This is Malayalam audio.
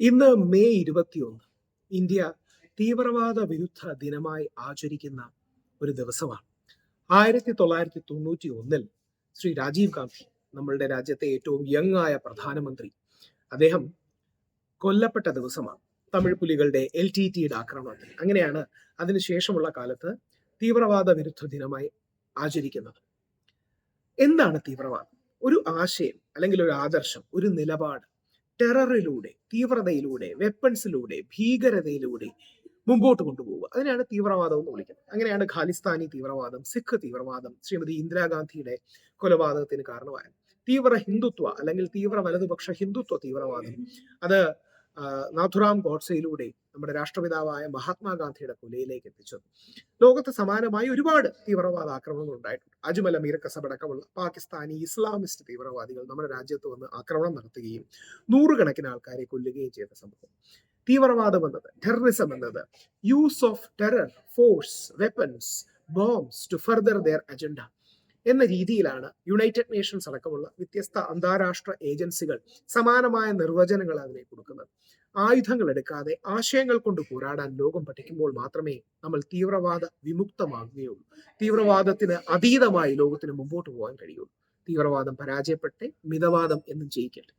ഇന്ന് മെയ് ഇരുപത്തിയൊന്ന് ഇന്ത്യ തീവ്രവാദ വിരുദ്ധ ദിനമായി ആചരിക്കുന്ന ഒരു ദിവസമാണ്. ആയിരത്തി തൊള്ളായിരത്തി തൊണ്ണൂറ്റി ഒന്നിൽ ശ്രീ രാജീവ് ഗാന്ധി നമ്മളുടെ രാജ്യത്തെ ഏറ്റവും യങ് ആയ പ്രധാനമന്ത്രി. അദ്ദേഹം കൊല്ലപ്പെട്ട ദിവസമാണ് തമിഴ് പുലികളുടെ എൽ ടി ടിയുടെ ആക്രമണത്തിൽ. അങ്ങനെയാണ് അതിനുശേഷമുള്ള കാലത്ത് തീവ്രവാദ വിരുദ്ധ ദിനമായി ആചരിക്കുന്നത്. എന്താണ് തീവ്രവാദം? ഒരു ആശയം അല്ലെങ്കിൽ ഒരു ആദർശം ഒരു നിലപാട് ടെററിലൂടെ തീവ്രതയിലൂടെ വെപ്പൺസിലൂടെ ഭീകരതയിലൂടെ മുമ്പോട്ട് കൊണ്ടുപോവുക. അതിനാണ് തീവ്രവാദം എന്ന് വിളിക്കുന്നത്. അങ്ങനെയാണ് ഖാലിസ്ഥാനി തീവ്രവാദം സിഖ് തീവ്രവാദം ശ്രീമതി ഇന്ദിരാഗാന്ധിയുടെ കൊലപാതകത്തിന് കാരണമായത്. തീവ്ര ഹിന്ദുത്വ അല്ലെങ്കിൽ തീവ്ര വലതുപക്ഷ ഹിന്ദുത്വ തീവ്രവാദം അത് നാഥുറാം ഗോഡ്സയിലൂടെ നമ്മുടെ രാഷ്ട്രപിതാവായ മഹാത്മാഗാന്ധിയുടെ കൊലയിലേക്ക് എത്തിച്ചത്. ലോകത്ത് സമാനമായി ഒരുപാട് തീവ്രവാദ ആക്രമണങ്ങൾ ഉണ്ടായിട്ടുണ്ട്. അജ്മൽ അമീർ കസബ് അടക്കമുള്ള പാകിസ്ഥാനി ഇസ്ലാമിസ്റ്റ് തീവ്രവാദികൾ നമ്മുടെ രാജ്യത്ത് വന്ന് ആക്രമണം നടത്തുകയും നൂറുകണക്കിന് ആൾക്കാരെ കൊല്ലുകയും ചെയ്ത സംഭവം. തീവ്രവാദം എന്നത് ടെററിസം എന്നത് use of terror force weapons bombs to further their agenda എന്ന രീതിയിലാണ് യുണൈറ്റഡ് നേഷൻസ് അടക്കമുള്ള വ്യത്യസ്ത അന്താരാഷ്ട്ര ഏജൻസികൾ സമാനമായ നിർവചനങ്ങൾ അതിനെ കൊടുക്കുന്നത്. ആയുധങ്ങൾ എടുക്കാതെ ആശയങ്ങൾ കൊണ്ട് പോരാടാൻ ലോകം പഠിക്കുമ്പോൾ മാത്രമേ നമ്മൾ തീവ്രവാദ വിമുക്തമാകുകയുള്ളൂ. തീവ്രവാദത്തിന് അതീതമായി ലോകത്തിന് മുമ്പോട്ട് പോകാൻ കഴിയുള്ളൂ. തീവ്രവാദം പരാജയപ്പെട്ടെ മിതവാദം എന്നും ജയിക്കട്ടെ.